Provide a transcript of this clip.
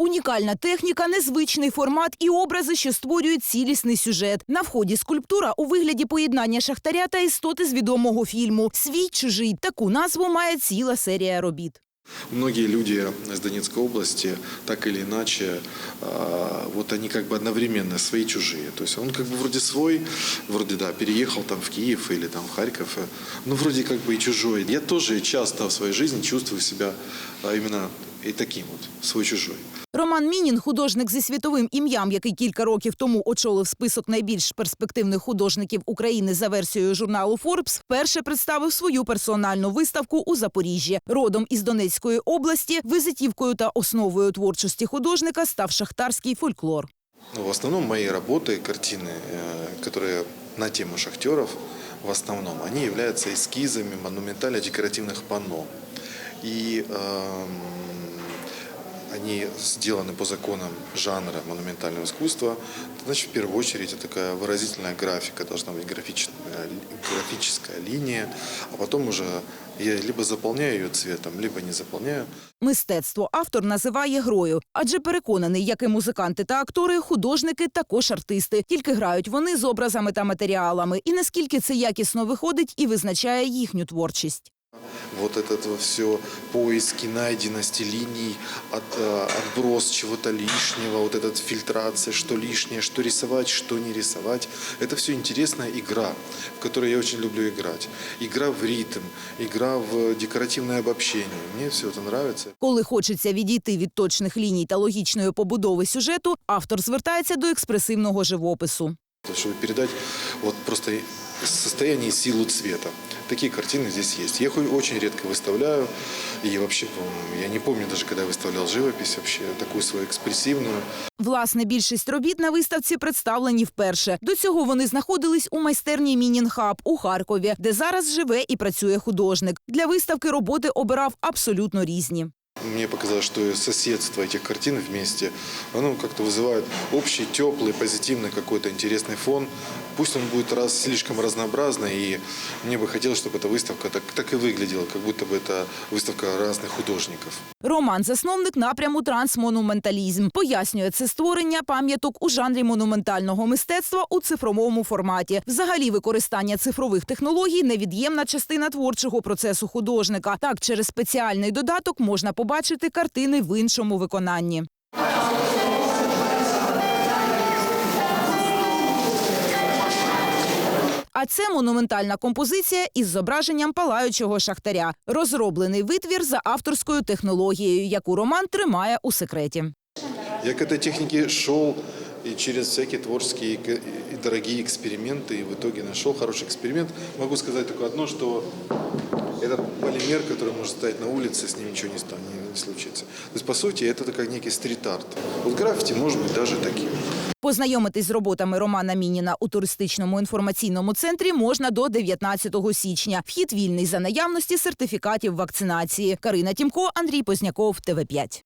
Унікальна техніка, незвичний формат і образи, що створюють цілісний сюжет. На вході скульптура у вигляді поєднання шахтаря та істоти з відомого фільму Свій чужий. Таку назву має ціла серія робіт. Многие люди из Донецкой области, так или иначе, а, вот они как бы одновременно свои и чужие. То есть он как бы вроде свой, вроде да, переехал там в Киев или там в Харьков, э, но вроде как бы и чужой. Я тоже часто в своей жизни чувствую себя а, именно и таким вот, свой-чужой. Роман Мінін, художник зі світовим ім'ям, який кілька років тому очолив список найбільш перспективних художників України за версією журналу Forbes, вперше представив свою персональну виставку у Запоріжжі. Родом із Донецької області, визитівкою та основою творчості художника став шахтарський фольклор. Ну, в основном мои работы, картины, э, которые на тему шахтеров, в основном, они являются эскизами монументально-декоративных панно. И эм, они сделаны по законам жанра монументального искусства. Значит, в первую очередь, это такая выразительная графика, должна быть графичная, графическая линия, а потом уже я либо заполняю ее цветом, либо не заполняю. Мистецтво автор називає грою, адже переконаний, як і музиканти та актори, художники також артисти. Тільки грають вони з образами та матеріалами. І наскільки це якісно виходить і визначає їхню творчість. Вот это все поиски найденности линий, от, э, отброс чего-то лишнего, вот эта фильтрация, что лишнее, что рисовать, что не рисовать. Это все интересная игра, в которой я очень люблю играть. Игра в ритм, игра в декоративное обобщение. Мне все это нравится. Коли хочеться відійти від точних ліній та логічної побудови сюжету, автор звертається до експресивного живопису. То, Чтобы передать вот просто состояние и силу цвета. Такие картины здесь есть. Я их очень редко выставляю. И вообще, по-моему, я не помню даже, когда я выставлял живопись, вообще такую свою экспрессивную. Власне, більшість робіт на виставці представлені вперше. До цього вони знаходились у майстерні Мінінхаб у Харкові, де зараз живе і працює художник. Для виставки роботи обирав абсолютно різні. Мне показалось, что соседство этих картин вместе, оно как-то вызывает общий, теплый, позитивный какой-то интересный фон. Пусть он будет раз, слишком разнообразный, и мне бы хотелось, чтобы эта выставка так, так и выглядела, как будто бы это выставка разных художников. Роман засновник напряму трансмонументалізм. Пояснює це створення пам'яток у жанрі монументального мистецтва у цифровому форматі. Взагалі, використання цифрових технологій невід'ємна частина творчого процесу художника. Так, через спеціальний додаток можна побачити картини в іншому виконанні. А це монументальна композиція із зображенням палаючого шахтаря. Розроблений витвір за авторською технологією, яку Роман тримає у секреті. Я к этой технике шел и через всякие творческие и и дорогие эксперименты, и в итоге нашел хороший эксперимент. Могу сказать только одно, что этот полимер, который может стоять на улице, с ним ничего не станет, не случится. То есть, по сути, это как некий стрит-арт. Вот граффити может быть даже таким. Познайомитись з роботами Романа Мініна у туристичному інформаційному центрі можна до 19 січня. Вхід вільний за наявності сертифікатів вакцинації. Карина Тімко, Андрій Позняков, ТВ 5